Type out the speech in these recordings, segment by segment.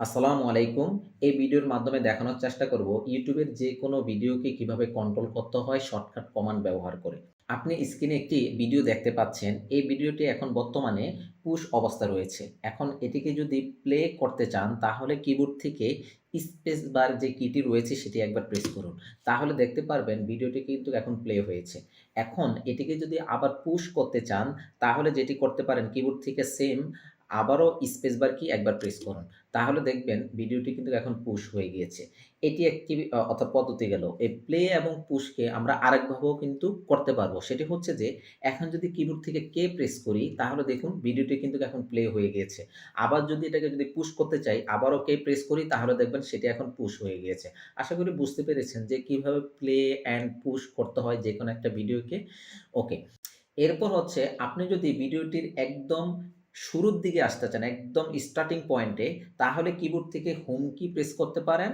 আসসালামু আলাইকুম। এই ভিডিওর মাধ্যমে দেখানোর চেষ্টা করব ইউটিউবের যে কোনো ভিডিওকে কীভাবে কন্ট্রোল করতে হয় শর্টকাট কমান্ড ব্যবহার করে। আপনি স্ক্রিনে একটি ভিডিও দেখতে পাচ্ছেন। এই ভিডিওটি এখন বর্তমানে পুশ অবস্থা রয়েছে। এখন এটিকে যদি প্লে করতে চান, তাহলে কিবোর্ড থেকে স্পেস বার যে কিটি রয়েছে, সেটি একবার প্রেস করুন। তাহলে দেখতে পারবেন ভিডিওটি কিন্তু এখন প্লে হয়েছে। এখন এটিকে যদি আবার পুশ করতে চান, তাহলে যেটি করতে পারেন কিবোর্ড থেকে সেম আবারও স্পেস বার কি একবার প্রেস করুন। তাহলে দেখবেন ভিডিওটি কিন্তু এখন পুশ হয়ে গিয়েছে। এটি একটি অর্থাৎ পদ্ধতি গেল। এই প্লে এবং পুশকে আমরা আরেকভাবেও কিন্তু করতে পারব। সেটি হচ্ছে যে, এখন যদি কিবোর্ড থেকে কে প্রেস করি, তাহলে দেখুন ভিডিওটি কিন্তু এখন প্লে হয়ে গিয়েছে। আবার যদি এটাকে যদি পুশ করতে চাই, আবারও কে প্রেস করি, তাহলে দেখবেন সেটি এখন পুশ হয়ে গিয়েছে। আশা করি বুঝতে পেরেছেন যে, কীভাবে প্লে অ্যান্ড পুশ করতে হয় যে কোনো একটা ভিডিওকে। ওকে। এরপর হচ্ছে, আপনি যদি ভিডিওটির একদম শুরুর দিকে আসতে চান, একদম স্টার্টিং পয়েন্টে, তাহলে কিবোর্ড থেকে হোম কি প্রেস করতে পারেন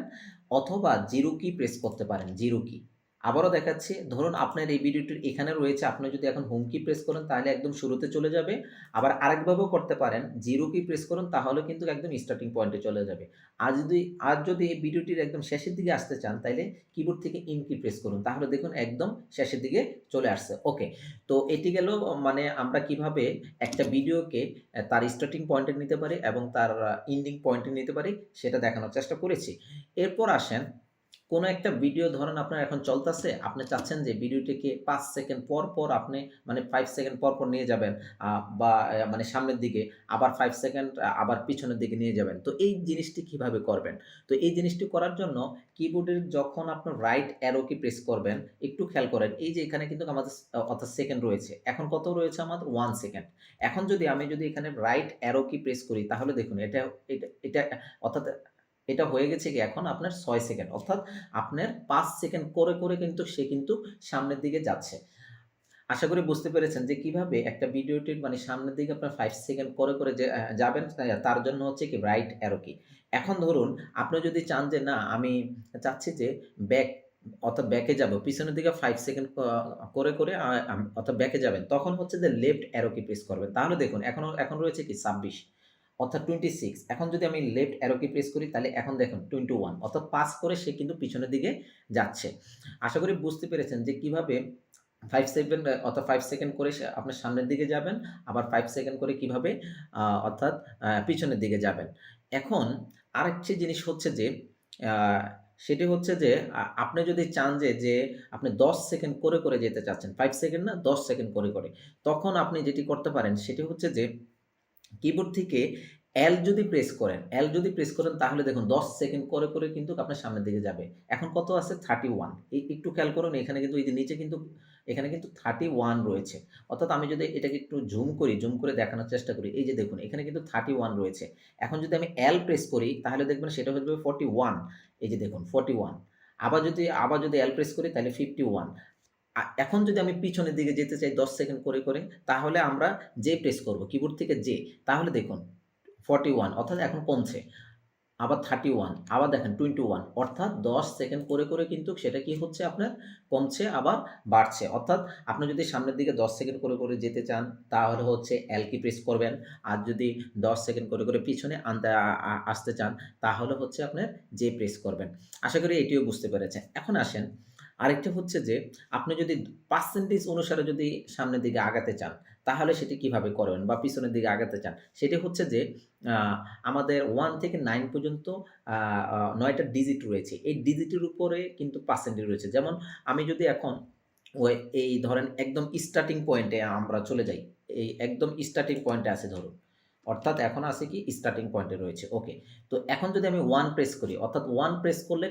অথবা জিরো কি প্রেস করতে পারেন, জিরো কি। আবারও দেখাচ্ছি, ধরুন আপনার এই ভিডিওটির এখানে রয়েছে, আপনি যদি এখন হোম কি প্রেস করেন তাহলে একদম শুরুতে চলে যাবে। আবার আরেকভাবেও করতে পারেন, জিরো কি প্রেস করুন তাহলে কিন্তু একদম স্টার্টিং পয়েন্টে চলে যাবে। আর যদি আর যদি এই ভিডিওটির একদম শেষের দিকে আসতে চান তাহলে কিবোর্ড থেকে ইন কি প্রেস করুন। তাহলে দেখুন একদম শেষের দিকে চলে আসছে। ওকে। তো এটি গেল মানে আমরা কীভাবে একটা ভিডিওকে তার স্টার্টিং পয়েন্টে নিতে পারি এবং তার ইন্ডিং পয়েন্টে নিতে পারি সেটা দেখানোর চেষ্টা করেছি। এরপর আসেন কোন একটা ভিডিও ধরেন আপনার এখন চলতেছে, আপনি চাচ্ছেন যে ভিডিওটিকে পাঁচ সেকেন্ড পর, পর আপনি মানে ফাইভ সেকেন্ড পর, পর নিয়ে যাবেন বা মানে সামনের দিকে আবার ফাইভ সেকেন্ড আবার পিছনের দিকে নিয়ে যাবেন। তো এই জিনিসটি কীভাবে করবেন? তো এই জিনিসটি করার জন্য কিবোর্ডের যখন আপনার রাইট অ্যারো কি প্রেস করবেন, একটু খেয়াল করেন। এই যে এখানে কিন্তু আমাদের অর্থাৎ সেকেন্ড রয়েছে। এখন কত রয়েছে আমাদের ওয়ান সেকেন্ড। এখন যদি আমি যদি এখানে রাইট অ্যারো কি প্রেস করি তাহলে দেখুন এটা এটা এটা অর্থাৎ এটা হয়ে গেছে কি এখন আপনার ছয় সেকেন্ড। অর্থাৎ আপনার পাঁচ সেকেন্ড করে, করে কিন্তু সে কিন্তু সামনের দিকে যাচ্ছে। আশা করি বুঝতে পেরেছেন যে কীভাবে একটা ভিডিওটির মানে সামনের দিকে আপনার ফাইভ সেকেন্ড করে, করে যাবেন তার জন্য হচ্ছে কি রাইট অ্যারো কি। এখন ধরুন আপনি যদি চান যে না আমি চাচ্ছি যে ব্যাক অর্থাৎ ব্যাকে যাব। পিছনের দিকে ফাইভ সেকেন্ড করে, করে অর্থাৎ ব্যাকে যাবেন। তখন হচ্ছে যে লেফট অ্যারো কি প্রেস করবেন। তাহলে দেখুন এখনও এখন রয়েছে কি ২৬ অর্থাৎ 26 এখন যদি আমি লেফট অ্যারো কি প্রেস করি তাহলে এখন দেখুন 21 অর্থাৎ পাস করে সে কিন্তু পিছনের দিকে যাচ্ছে। আশা করি বুঝতে পেরেছেন যে কীভাবে ফাইভ সেকেন্ড অর্থাৎ ফাইভ সেকেন্ড করে আপনার সামনের দিকে যাবেন। আবার ফাইভ সেকেন্ড করে কীভাবে অর্থাৎ পিছনের দিকে যাবেন। এখন আরেকটি জিনিস হচ্ছে যে সেটি হচ্ছে যে আপনি যদি চান যে, যে আপনি ১০ সেকেন্ড করে, করে যেতে চাচ্ছেন। ফাইভ সেকেন্ড না ১০ সেকেন্ড করে, করে। তখন আপনি যেটি করতে পারেন সেটি হচ্ছে যে কিবোর্ড থেকে এল যদি প্রেস করেন, এল যদি প্রেস করেন তাহলে দেখুন ১০ সেকেন্ড করে, করে কিন্তু আপনার সামনের দিকে যাবে। এখন কত আছে 31 এই একটু খেয়াল করুন এখানে কিন্তু এই যে নিচে কিন্তু এখানে কিন্তু 31 রয়েছে। অর্থাৎ আমি যদি এটাকে একটু জুম করি, জুম করে দেখানোর চেষ্টা করি। এই যে দেখুন এখানে কিন্তু 31 রয়েছে। এখন যদি আমি এল প্রেস করি তাহলে দেখবেন সেটা হয়ে যাবে 41 এই যে দেখুন 41 আবার যদি আবার যদি এল প্রেস করি তাহলে 51 আ এখন যদি আমি পিছনের দিকে যেতে চাই ১০ সেকেন্ড করে, করে তাহলে আমরা যে প্রেস করব। কিবোর্ড থেকে জে তাহলে দেখুন 41 অর্থাৎ এখন কমছে। আবার 31 আবার দেখেন 21 অর্থাৎ ১০ সেকেন্ড করে, করে কিন্তু সেটা কি হচ্ছে আপনার কমছে আবার বাড়ছে। অর্থাৎ আপনি যদি সামনের দিকে ১০ সেকেন্ড করে, করে যেতে চান তাহলে হচ্ছে এল কি প্রেস করবেন। আর যদি ১০ সেকেন্ড করে, করে পিছনে আনতে আসতে চান তাহলে হচ্ছে আপনার জে প্রেস করবেন। আশা করি এটিও বুঝতে পেরেছেন। এখন আসেন আরেকটা হচ্ছে যে, আপনি যদি পার্সেন্টেজ অনুসারে যদি সামনের দিকে আগাতে চান, তাহলে সেটি কীভাবে করবেন বা পিছনের দিকে আগাতে চান। সেটি হচ্ছে যে আমাদের ওয়ান থেকে নাইন পর্যন্ত, আ আ ৯ টা ডিজিট রয়েছে। এই ডিজিটের উপরে কিন্তু পার্সেন্টেজ রয়েছে। যেমন আমি যদি এখন ওয়ে এই ধরেন একদম স্টার্টিং পয়েন্টে আমরা চলে যাই। এই একদম স্টার্টিং পয়েন্টে আছি ধরুন। অর্থাৎ এখন আছে কি স্টার্টিং পয়েন্টে রয়েছে। ওকে। তো এখন যদি আমি ওয়ান প্রেস করি, অর্থাৎ ওয়ান প্রেস করলে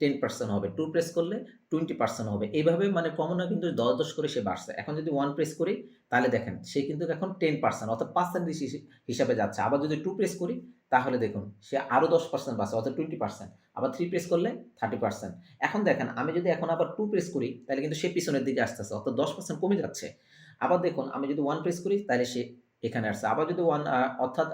10% হবে। টু প্রেস করলে 20% হবে। এইভাবে মানে ক্রমান্বয়ে কিন্তু দশ দশ করে সে বাড়ছে। এখন যদি ওয়ান প্রেস করি, তাহলে দেখেন, সে কিন্তু এখন 10% অর্থাৎ পার্সেন্টেজ হিসে, হিসাবে যাচ্ছে। আবার যদি টু প্রেস করি, তাহলে দেখুন, সে আরও দশ পার্সেন্ট বাড়ছে, অর্থাৎ 20% আবার থ্রি প্রেস করলে 30% এখন দেখেন, আমি যদি এখন আবার টু প্রেস করি, তাহলে কিন্তু সে পিছনের দিকে আসতেছে, অর্থাৎ 10% কমে যাচ্ছে। আবার দেখুন, আমি যদি ওয়ান প্রেস করি, তাহলে সে এখানে আসছে। আবার যদি ওয়ান অর্থাৎ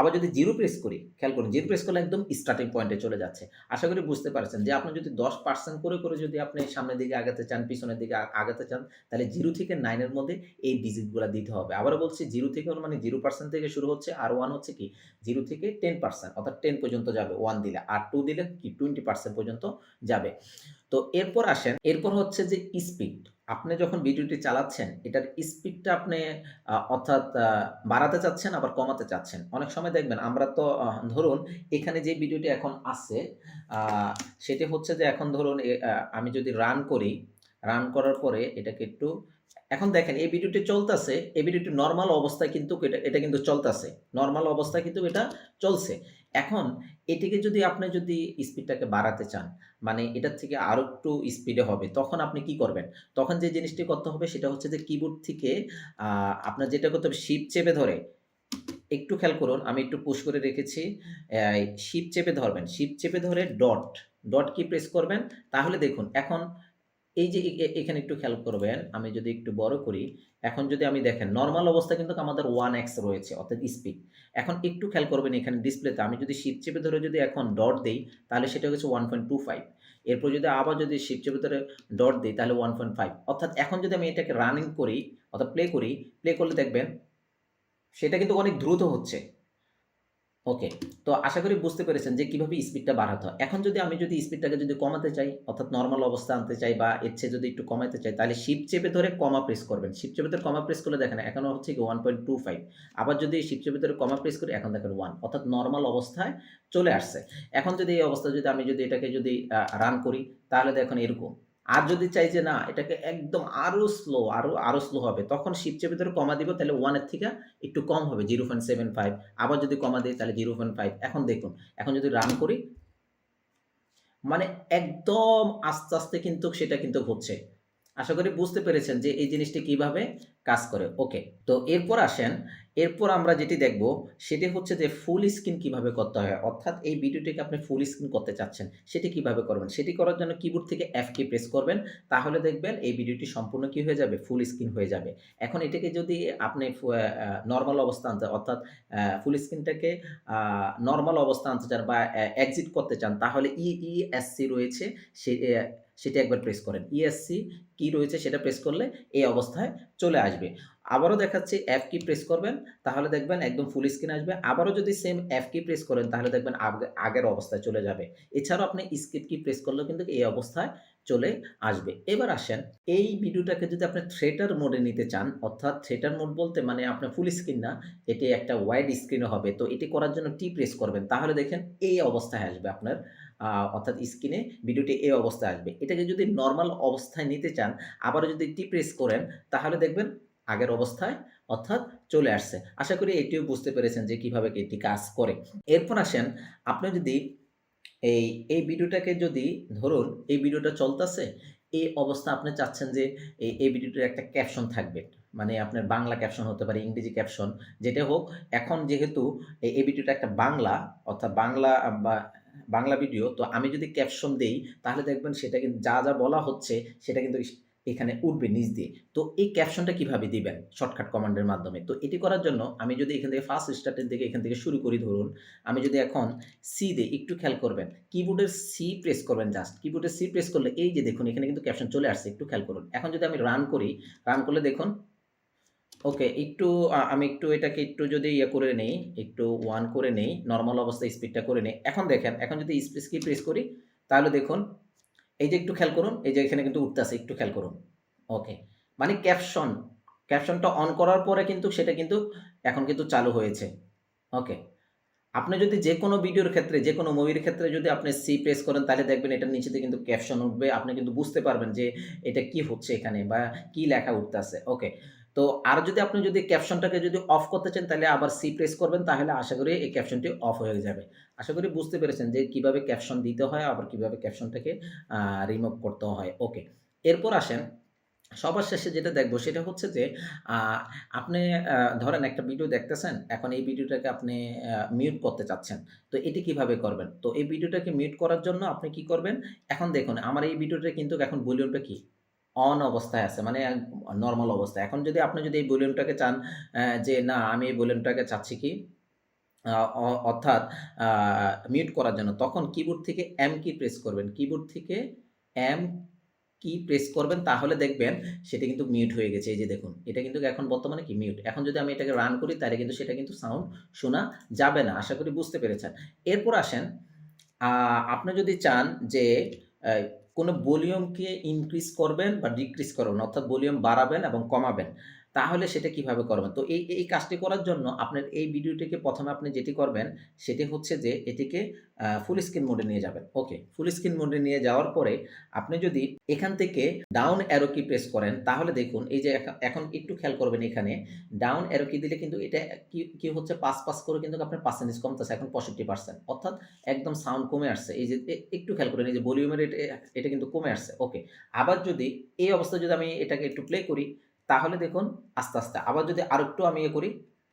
আবার যদি জিরো প্রেস করি, খেয়াল করুন জিরো প্রেস করলে একদম স্টার্টিং পয়েন্টে চলে যাচ্ছে। আশা করি বুঝতে পারছেন যে আপনি যদি দশ পার্সেন্ট করে করে যদি আপনি সামনের দিকে আগাতে চান, পিছনের দিকে আগাতে চান, তাহলে জিরো থেকে নাইনের মধ্যে এই ডিজিটগুলো দিতে হবে। আবারও বলছি জিরো থেকে মানে জিরো পার্সেন্ট থেকে শুরু হচ্ছে, আর ওয়ান হচ্ছে কি? জিরো থেকে টেন পার্সেন্ট অর্থাৎ টেন পর্যন্ত যাবে। ওয়ান দিলে, আর টু দিলে কি? টোয়েন্টি পার্সেন্ট পর্যন্ত যাবে। তো এরপর আসেন এরপর হচ্ছে যে স্পিড আপনি যখন ভিডিওটি চালাচ্ছেন এটার স্পিডটা আপনি অর্থাৎ বাড়াতে চাচ্ছেন আবার কমাতে চাচ্ছেন। অনেক সময় দেখবেন আমরা তো ধরুন এখানে যে ভিডিওটি এখন আছে সেটি হচ্ছে যে এখন ধরুন আমি যদি রান করি, রান করার পরে এটাকে একটু এখন দেখেন এই ভিডিওটি চলতেছে, এই ভিডিওটি নর্মাল অবস্থায় কিন্তু এটা এটা কিন্তু চলতেছে। নর্মাল অবস্থায় কিন্তু এটা চলছে। এখন এটিকে যদি আপনি যদি স্পিডটাকে বাড়াতে চান, মানে এটার থেকে আরও একটু স্পিডে হবে, তখন আপনি কি করবেন? তখন যে জিনিসটি করতে হবে সেটা হচ্ছে যে কিবোর্ড থেকে আপনার যেটা করতে হবে শিফট চেপে ধরে একটু খেয়াল করুন আমি একটু পুশ করে রেখেছি। শিফট চেপে ধরবেন। শিপ চেপে ধরে ডট, ডট কি প্রেস করবেন তাহলে দেখুন এখন এই যে এখানে একটু খেয়াল করবেন, আমি যদি একটু বড় করি, এখন যদি আমি দেখেন নর্মাল অবস্থা কিন্তু আমাদের ওয়ান এক্স রয়েছে অর্থাৎ স্পিড। এখন একটু খেয়াল করবেন এখানে ডিসপ্লেতে আমি যদি শিফট চেপে ধরে যদি এখন ডট দিই তাহলে সেটা হচ্ছে 1.25 এরপর যদি আবার যদি শিপ চেপে ধরে ডট দিই তাহলে 1.5 অর্থাৎ এখন যদি আমি এটাকে রানিং করি অর্থাৎ প্লে করি, প্লে করলে দেখবেন সেটা কিন্তু অনেক দ্রুত হচ্ছে। ওকে। তো আশা করি বুঝতে পেরেছেন যে কীভাবে স্পিডটা বাড়াতে হয়। এখন যদি আমি যদি স্পিডটাকে যদি কমাতে চাই, অর্থাৎ নর্মাল অবস্থা আনতে চাই বা ইচ্ছে যদি একটু কমাতে চাই, তাহলে শিফট চেপে ধরে কমা প্রেস করবেন। শিফট চেপে ধরে কমা প্রেস করলে দেখেন এখন হচ্ছে কি 1.25 আবার যদি শিফট চেপে ধরে কমা প্রেস করি, এখন দেখেন ওয়ান অর্থাৎ নর্মাল অবস্থায় চলে আসছে। এখন যদি এই অবস্থায় যদি আমি যদি এটাকে যদি রান করি, তাহলে দেখুন এরকম। আর যদি চাই যে না এটাকে একদম আরও স্লো আরও, আরও স্লো হবে তখন শিপচের ভিতরে কমা দিব তাহলে 1 এর থেকে একটু কম হবে 0.75 আবার যদি কমা দিই তাহলে 0.5 এখন দেখুন, এখন যদি রান করি মানে একদম আস্তে, আস্তে কিন্তু সেটা কিন্তু হচ্ছে। আশা করি বুঝতে পেরেছেন যে এই জিনিসটি কীভাবে কাজ করে। ওকে। তো এরপর আসেন, এরপর আমরা যেটি দেখব সেটি হচ্ছে যে ফুল স্ক্রিন কীভাবে করতে হয়। অর্থাৎ এই ভিডিওটিকে আপনি ফুল স্ক্রিন করতে চাচ্ছেন, সেটি কীভাবে করবেন? সেটি করার জন্য কিবোর্ড থেকে F কি প্রেস করবেন। তাহলে দেখবেন এই ভিডিওটি সম্পূর্ণ কি হয়ে যাবে? ফুল স্ক্রিন হয়ে যাবে। এখন এটাকে যদি আপনি নর্মাল অবস্থা আনতে অর্থাৎ ফুল স্ক্রিনটাকে নর্মাল অবস্থা আনতে চান বা এক্সিট করতে চান তাহলে ই ESC রয়েছে সে সেটি একবার প্রেস করেন। ইএসসি কি রয়েছে সেটা প্রেস করলে এই অবস্থায় চলে আসবে। আবারও দেখাচ্ছি F কি প্রেস করবেন তাহলে দেখবেন একদম ফুল স্ক্রিন আসবে। আবারও যদি সেম F কি প্রেস করেন তাহলে দেখবেন আগে আগের অবস্থায় চলে যাবে। এছাড়াও আপনি স্কিপ কি প্রেস করলেও কিন্তু এই অবস্থায় চলে আসবে। এবার আসেন এই ভিডিওটাকে যদি আপনি থিয়েটার মোডে নিতে চান অর্থাৎ থিয়েটার মোড বলতে মানে আপনার ফুল স্ক্রিন না, এটি একটা ওয়াইড স্ক্রিনও হবে। তো এটি করার জন্য টি প্রেস করবেন। তাহলে দেখেন এই অবস্থায় আসবে আপনার অর্থাৎ স্ক্রিনে ভিডিওটি এই অবস্থায় আসবে। এটাকে যদি নর্মাল অবস্থায় নিতে চান আবারও যদি টি প্রেস করেন তাহলে দেখবেন আগের অবস্থায় অর্থাৎ চলে আসছে। আশা করি এটিও বুঝতে পেরেছেন যে কীভাবে এটি কাজ করে। এরপর আসেন আপনি যদি এই, এই ভিডিওটাকে যদি ধরুন এই ভিডিওটা চলতেছে, এই অবস্থা আপনি চাচ্ছেন যে এই, ভিডিওটার একটা ক্যাপশন থাকবে। মানে আপনার বাংলা ক্যাপশন হতে পারে, ইংরেজি ক্যাপশন যেটা হোক। এখন যেহেতু এই ভিডিওটা একটা বাংলা অর্থাৎ বাংলা বা বাংলা ভিডিও তো আমি যদি ক্যাপশন দেই তাহলে দেখবেন সেটা কিন্তু যা, যা বলা হচ্ছে সেটা কিন্তু এখানে উঠবে নিচ দিয়ে। তো এই ক্যাপশনটা কীভাবে দিবেন? শর্টকাট কমান্ডের মাধ্যমে। তো এটি করার জন্য আমি যদি এখান থেকে ফার্স্ট স্টার্টের দিকে এখান থেকে শুরু করি ধরুন, আমি যদি এখন সি দেই একটু খেয়াল করবেন। কিবোর্ডের সি প্রেস করবেন জাস্ট। কিবোর্ডের সি প্রেস করলে এই যে দেখুন এখানে কিন্তু ক্যাপশন চলে আসছে একটু খেয়াল করুন। এখন যদি আমি রান করি, রান করলে দেখুন ওকে একটু আমি একটু এটাকে একটু যদি ইয়ে করে নেই, একটু ওয়ান করে নেই, নরমাল অবস্থায় স্পিডটা করে নেই। এখন দেখেন, এখন যদি স্পেস কি প্রেস করি তাহলে দেখুন এই যে একটু খেয়াল করুন, এই যে এখানে কিন্তু উঠতেছে একটু খেয়াল করুন। ওকে। মানে ক্যাপশন, ক্যাপশনটা অন করার পরে কিন্তু সেটা কিন্তু এখন কিন্তু চালু হয়েছে। ওকে। আপনি যদি যে কোনো ভিডিওর ক্ষেত্রে, যেকোনো মুভির ক্ষেত্রে যদি আপনি সি প্রেস করেন তাহলে দেখবেন এটার নিচেতে কিন্তু ক্যাপশন উঠবে। আপনি কিন্তু বুঝতে পারবেন যে এটা কি হচ্ছে এখানে বা কি লেখা উঠতেছে। ওকে। তো আর যদি আপনি যদি ক্যাপশনটাকে যদি অফ করতে চান তাহলে আবার সি প্রেস করবেন তাহলে আশা করি এই ক্যাপশনটি অফ হয়ে যাবে। আশা করি বুঝতে পেরেছেন যে কীভাবে ক্যাপশন দিতে হয় আবার কীভাবে ক্যাপশনটাকে রিমুভ করতে হয়। ওকে। এরপর আসেন সবার শেষে যেটা দেখব সেটা হচ্ছে যে আপনি ধরেন একটা ভিডিও দেখতেছেন, এখন এই ভিডিওটাকে আপনি মিউট করতে চাচ্ছেন। তো এটি কীভাবে করবেন? তো এই ভিডিওটাকে মিউট করার জন্য আপনি কি করবেন? এখন দেখুন আমার এই ভিডিওটা কিন্তু এখন ভলিউমটা কি? অন অবস্থায় আছে মানে নর্মাল অবস্থায়। এখন যদি আপনি যদি এই ভলিউমটাকে চান যে না, আমি এই ভলিউমটাকে চাচ্ছি কি অর্থাৎ মিউট করার জন্য, তখন কিবোর্ড থেকে এম কি প্রেস করবেন। কিবোর্ড থেকে এম কি প্রেস করবেন, তাহলে দেখবেন সেটা কিন্তু মিউট হয়ে গেছে। এই যে দেখুন। এটা কিন্তু এখন বর্তমানে কি মিউট। এখন যদি আমি এটাকে রান করি, তাহলে কিন্তু সেটা কিন্তু সাউন্ড শোনা যাবে না। আশা করি বুঝতে পেরেছেন। এরপর আসেন আপনি যদি চান যে কোন ভলিউমকে ইনক্রিজ করবেন বা ডিক্রিজ করবেন অর্থাৎ ভলিউম বাড়াবেন এবং কমাবেন। তাহলে সেটা কীভাবে করবেন? তো এই এই কাজটি করার জন্য আপনার এই ভিডিওটিকে প্রথমে আপনি যেটি করবেন সেটি হচ্ছে যে এটিকে ফুল স্ক্রিন মোড নিয়ে যাবেন। ওকে। ফুল স্ক্রিন মোড নিয়ে যাওয়ার পরে আপনি যদি এখান থেকে ডাউন অ্যারো কি প্রেস করেন তাহলে দেখুন এই যে এখ এখন একটু খেয়াল করবেন এখানে ডাউন অ্যারো কি দিলে কিন্তু এটা কি কি হচ্ছে পাস, পাস করে কিন্তু আপনার পার্সেন্টেজ কমতেছে এখন 65% অর্থাৎ একদম সাউন্ড কমে আসছে। এই যে একটু খেয়াল করেন এই যে ভলিউমের এটা কিন্তু কমে আসছে। ওকে। আবার যদি এই অবস্থায় যদি আমি এটাকে একটু প্লে করি তাহলে দেখুন আস্তে, আস্তে আবার যদি আরেকটু আমি ইয়ে করি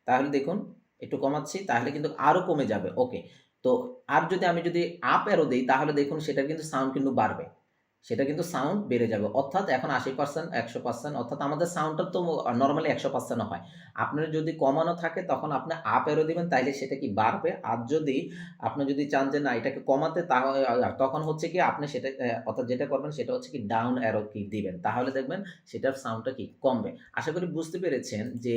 তাহলে দেখুন একটু কমাচ্ছি তাহলে কিন্তু আরও কমে যাবে। ওকে। তো আর যদি আমি যদি আপ অ্যারো দিই তাহলে দেখুন সেটা কিন্তু সাউন্ড কিন্তু বাড়বে। সেটা কিন্তু সাউন্ড বেড়ে যাবে। অর্থাৎ এখন ৮০% ১০০% অর্থাৎ আমাদের সাউন্ডটা তো নরমালি ১০০% হয়। আপনার যদি কমানো থাকে তখন আপনি আপ অ্যারো দিবেন তাইলে সেটা কি বাড়বে। আর যদি আপনি যদি চান যে না এটাকে কমাতে তখন হচ্ছে কি আপনি সেটা অর্থাৎ যেটা করবেন সেটা হচ্ছে কি ডাউন অ্যারো কি দিবেন। তাহলে দেখবেন সেটার সাউন্ডটা কি কমবে। আশা করি বুঝতে পেরেছেন যে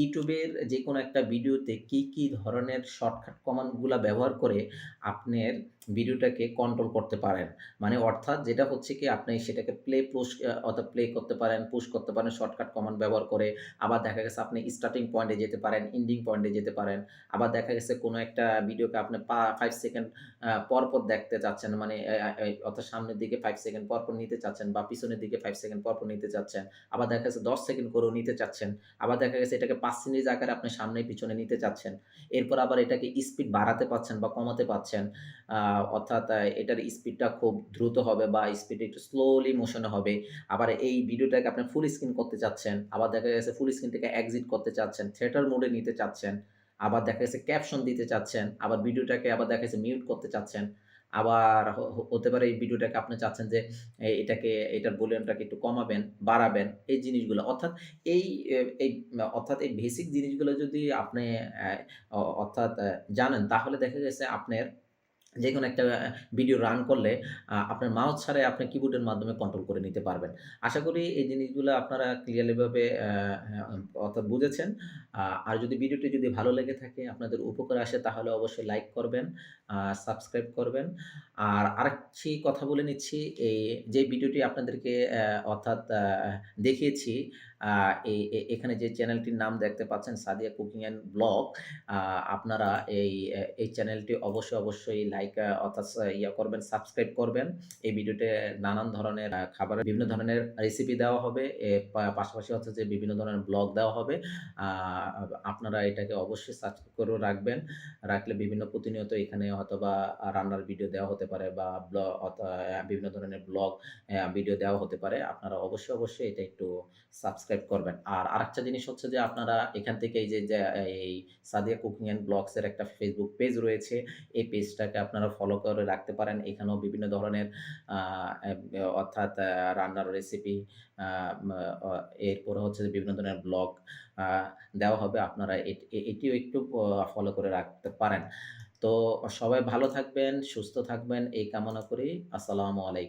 ইউটিউবের যে কোনো একটা ভিডিওতে কি, কি ধরনের শর্টকাট কমান্ডগুলা ব্যবহার করে আপনার ভিডিওটাকে কন্ট্রোল করতে পারেন। মানে অর্থাৎ যেটা হচ্ছে কি আপনি সেটাকে প্লে পুশ অর্থাৎ প্লে করতে পারেন, পুশ করতে পারেন শর্টকাট কমান্ড ব্যবহার করে। আবার দেখা গেছে আপনি স্টার্টিং পয়েন্টে যেতে পারেন, এন্ডিং পয়েন্টে যেতে পারেন। আবার দেখা গেছে কোনো একটা ভিডিওকে আপনি ৫ সেকেন্ড পর, পর দেখতে চাচ্ছেন মানে অর্থাৎ সামনের দিকে ফাইভ সেকেন্ড পর, পর নিতে চাচ্ছেন বা পিছনের দিকে ফাইভ সেকেন্ড পর, পর নিতে চাচ্ছেন। আবার দেখা গেছে ১০ সেকেন্ড করেও নিতে চাচ্ছেন। আবার দেখা গেছে এটাকে পার্সেন্টেজ আকারে আপনি সামনে পিছনে নিতে চাচ্ছেন। এরপর আবার এটাকে স্পিড বাড়াতে পারছেন বা কমাতে পারছেন। অর্থাৎ এটার স্পিডটা খুব দ্রুত হবে বা স্পিড একটু স্লোলি মোশন হবে। আবার এই ভিডিওটাকে আপনি ফুল স্ক্রিন করতে চাচ্ছেন। আবার দেখা গেছে ফুল স্ক্রিন থেকে এক্সিট করতে চাচ্ছেন। থিয়েটার মোডে নিতে চাচ্ছেন। আবার দেখা গেছে ক্যাপশন দিতে চাচ্ছেন। আবার ভিডিওটাকে আবার দেখা গেছে মিউট করতে চাচ্ছেন। আবার হতে পারে এই ভিডিওটাকে আপনি চাচ্ছেন যে এটাকে এটার ভলিউমটাকে একটু কমাবেন, বাড়াবেন এই জিনিসগুলো। অর্থাৎ এই এই অর্থাৎ এই বেসিক জিনিসগুলো যদি আপনি অর্থাৎ জানেন তাহলে দেখা গেছে আপনার যেকোনো একটা ভিডিও রান করলে আপনার মাউস ছাড়াই আপনি কিবোর্ডের মাধ্যমে কন্ট্রোল করে নিতে পারবেন। আশা করি এই জিনিসগুলো আপনারা ক্লিয়ারলি ভাবে অ্যা অর্থাৎ বুঝেছেন। আর যদি ভিডিওটি যদি ভালো লেগে থাকে আপনাদের উপকার আসে তাহলে অবশ্যই লাইক করবেন, সাবস্ক্রাইব করবেন। আর আরেকটি কথা বলে নিচ্ছি এই যে ভিডিওটি আপনাদেরকে অর্থাৎ দেখিয়েছি এখানে যে চ্যানেলটির নাম দেখতে পাচ্ছেন সাদিয়া কুকিং অ্যান্ড ব্লগ আপনারা এই এই চ্যানেলটি অবশ্যই, অবশ্যই লাইক অর্থাৎ ইয়া করবেন, সাবস্ক্রাইব করবেন। এই ভিডিওতে নানান ধরনের খাবারের বিভিন্ন ধরনের রেসিপি দেওয়া হবে। পাশাপাশি হচ্ছে যে বিভিন্ন ধরনের ব্লগ দেওয়া হবে। আপনারা এটাকে অবশ্যই সাবস্ক্রাইব করেও রাখবেন। রাখলে বিভিন্ন প্রতিনিয়ত এখানে হয়তোবা রান্নার ভিডিও দেওয়া হতে পারে বা ব্ল অথা বিভিন্ন ধরনের ব্লগ ভিডিও দেওয়া হতে পারে। আপনারা অবশ্যই, অবশ্যই এটা একটু সাবস্ক্রাইব করবেন। আর আরেকটা জিনিস হচ্ছে যে আপনারা এখান থেকে এই যে, এই সাদিয়া কুকিং অ্যান্ড ব্লগসের একটা ফেসবুক পেজ রয়েছে। এই পেজটাকে আপনারা ফলো করে রাখতে পারেন। এখানেও বিভিন্ন ধরনের অর্থাৎ রান্নার রেসিপি এরপরে হচ্ছে বিভিন্ন ধরনের ব্লগ দেওয়া হবে। আপনারা এটিও একটু ফলো করে রাখতে পারেন। তো সবাই ভালো থাকবেন, সুস্থ থাকবেন এই কামনা করি। আসসালামু আলাইকুম।